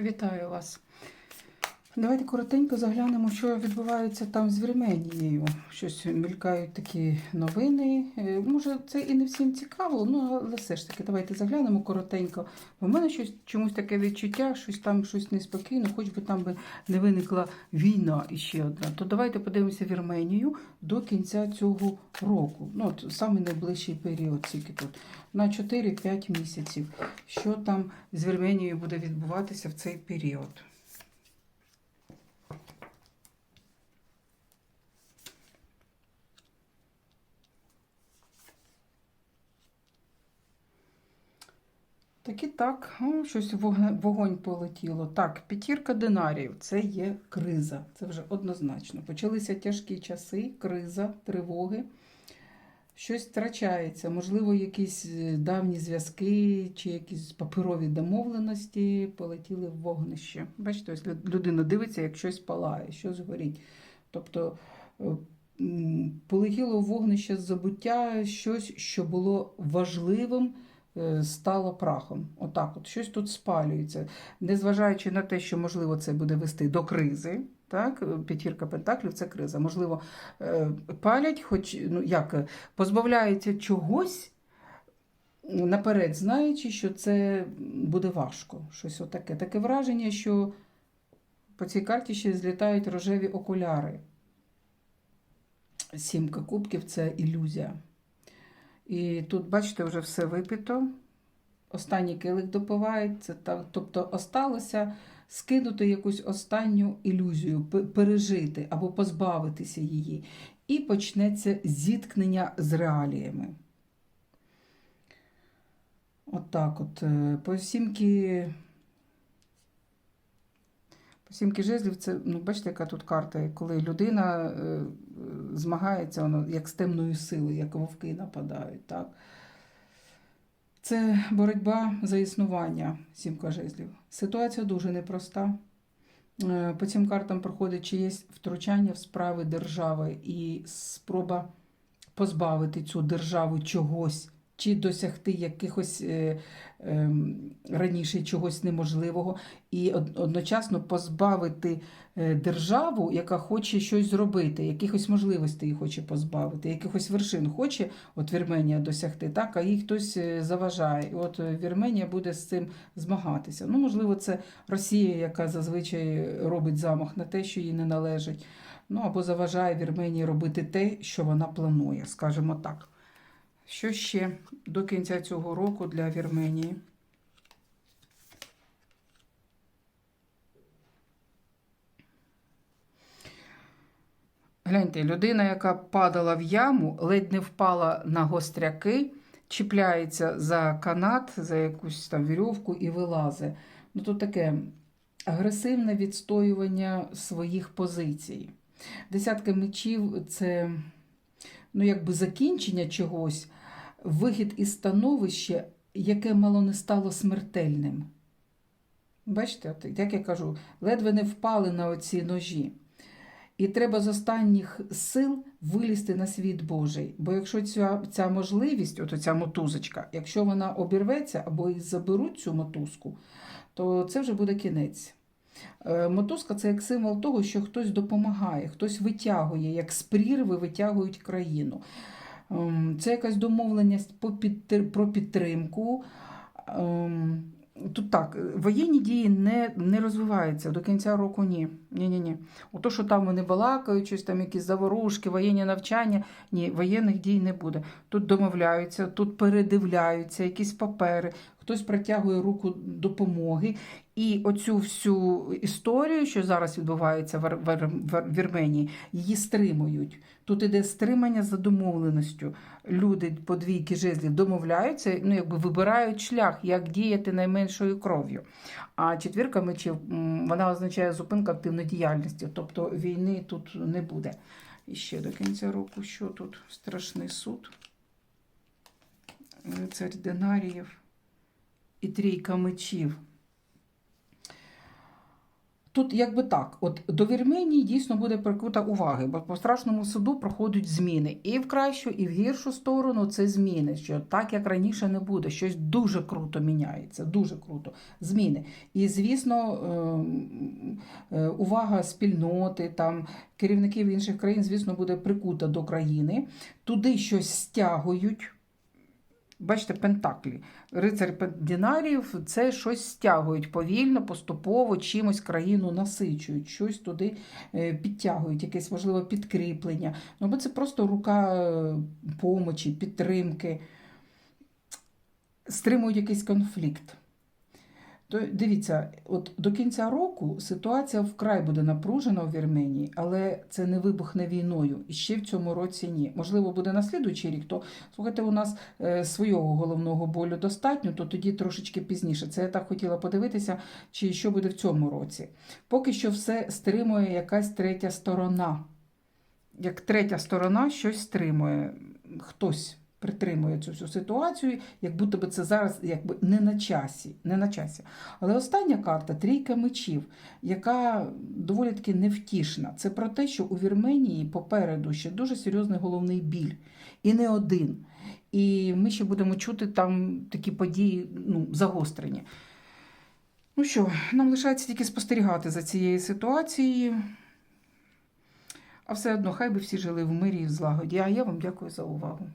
Вітаю вас. Давайте коротенько заглянемо, що відбувається там з Вірменією. Щось мількають такі новини. Е, Може, це і не всім цікаво, ну але все ж таки, давайте заглянемо коротенько. В мене щось чомусь таке відчуття, щось там щось неспокійно, хоч би там би не виникла війна іще одна. То давайте подивимося Вірменію до кінця цього року. Ну, от саме найближчий період, тільки тут, на 4-5 місяців. Що там з Вірменією буде відбуватися в цей період? Так і так, О, щось вогонь полетіло. Так, п'ятірка динарів це є криза. Це вже однозначно. Почалися тяжкі часи, криза, тривоги. Щось втрачається, можливо, якісь е, давні зв'язки чи якісь паперові домовленості полетіли в вогнище. Бачите, ось людина дивиться, як щось палає, щось горить. Тобто е, полетіло в вогнище забуття щось, що було важливим стало прахом. Отак, от щось тут спалюється. Незважаючи на те, що можливо це буде вести до кризи. Так, е, п'ятірка пентаклів це криза. Можливо, е, палять, хоч ну як е, позбавляються чогось. Наперед, знаючи, що це буде важко. Щось отаке. Таке враження, що по цій карті ще злітають рожеві окуляри. Сімка кубків це ілюзія. І тут, бачите, вже все випито. Останній килик допивають. Це так, тобто осталося скинути якусь останню ілюзію, пережити або позбавитися її. І почнеться зіткнення з реаліями. От так от. е, По сімки. Сімки жезлів, це, ну, бачите, яка тут карта, коли людина е, е, змагається, воно як з темною силою, як вовки нападають. Так? Це боротьба за існування, сімка жезлів. Ситуація дуже непроста. Е, По цим картам проходить чиєсь втручання в справи держави і спроба позбавити цю державу чогось, чи досягти якихось е, е, раніше чогось неможливого, і одночасно позбавити е, державу, яка хоче щось зробити, якихось можливостей хоче позбавити, якихось вершин хоче от Вірменія досягти, так, а їй хтось е, заважає. І от е, Вірменія буде з цим змагатися. Ну, можливо, це Росія, яка зазвичай робить замах на те, що їй не належить. Ну або заважає Вірменії робити те, що вона планує, скажімо так. Що ще до кінця цього року для Вірменії? Гляньте, людина, яка падала в яму, ледь не впала на гостряки, чіпляється за канат, за якусь там вірьовку і вилазить. Ну, то таке агресивне відстоювання своїх позицій. Десятка мечів це ну, якби закінчення чогось, вихід із становища, яке мало не стало смертельним. Бачите, як я кажу, ледве не впали на оці ножі. І треба з останніх сил вилізти на світ Божий. Бо якщо ця, ця можливість, от ця мотузочка, якщо вона обірветься або і заберуть цю мотузку, то це вже буде кінець. Е, Мотузка це як символ того, що хтось допомагає, хтось витягує, як з прірви витягують країну. Ем, Це якась домовленість про підтримку. Ем, Тут так, воєнні дії не, не розвиваються до кінця року ні. Ні-ні-ні. Ото, що там вони балакають, щось там якісь заворушки, воєнні навчання, ні, воєнних дій не буде. Тут домовляються, тут передивляються, якісь папери, хтось протягує руку допомоги. І оцю всю історію, що зараз відбувається в, Вірменії, її стримують. Тут іде стримання за домовленістю. Люди по двійки жезлів домовляються, ну якби вибирають шлях, як діяти найменшою кров'ю. А четвірка мечів вона означає зупинка активної діяльності, тобто війни тут не буде. І ще до кінця року, що тут? Страшний суд, царь Динаріїв і трійка мечів. Тут якби так, от до Вірменії дійсно буде прикута уваги, бо по страшному суду проходять зміни. І в кращу, і в гіршу сторону це зміни. Що так як раніше не буде, щось дуже круто міняється, дуже круто. Зміни. І звісно, ем, е, увага спільноти, там керівників інших країн, звісно, буде прикута до країни. Туди щось стягують. Бачите, пентаклі. Рицар Дінарів це щось стягують повільно, поступово, чимось країну насичують, щось туди е, підтягують, якесь важливе підкріплення. Ну, бо це просто рука е, помочі, підтримки, стримують якийсь конфлікт. То дивіться, от до кінця року ситуація вкрай буде напружена у Вірменії, але це не вибухне війною. І ще в цьому році ні. Можливо, буде на слідуючий рік, то слухайте, у нас е, свого головного болю достатньо, то тоді трошечки пізніше. Це я так хотіла подивитися, чи що буде в цьому році. Поки що все стримує якась третя сторона. Як третя сторона щось стримує, хтось притримує цю всю ситуацію, як будто би це зараз якби не на часі. Не на часі. Але остання карта трійка мечів, яка доволі таки невтішна. Це про те, що у Вірменії попереду ще дуже серйозний головний біль. І не один. І ми ще будемо чути там такі події ну, загострені. Ну що, нам лишається тільки спостерігати за цією ситуацією. А все одно, хай би всі жили в мирі і в злагоді. А я вам дякую за увагу.